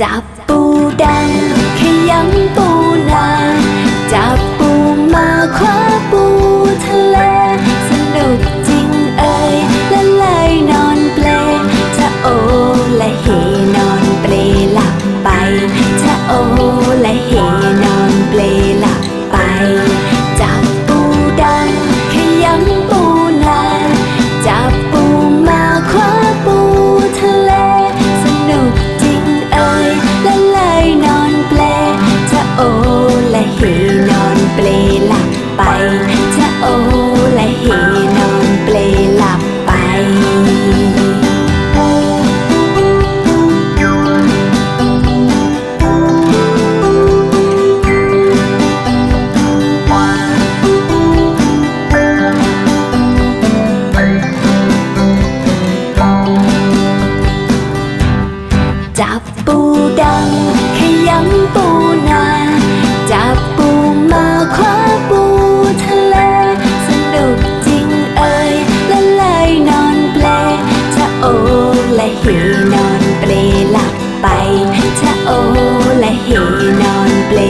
จับปูดังขยำปูนา จับปูดังขยำปูนา จับปูมาคว้าปูทะเล สนุกจริงเอ่ยละลยนอนเปลชะโอละเหนอนเปลหลับไปชะโอละเหนอนเปล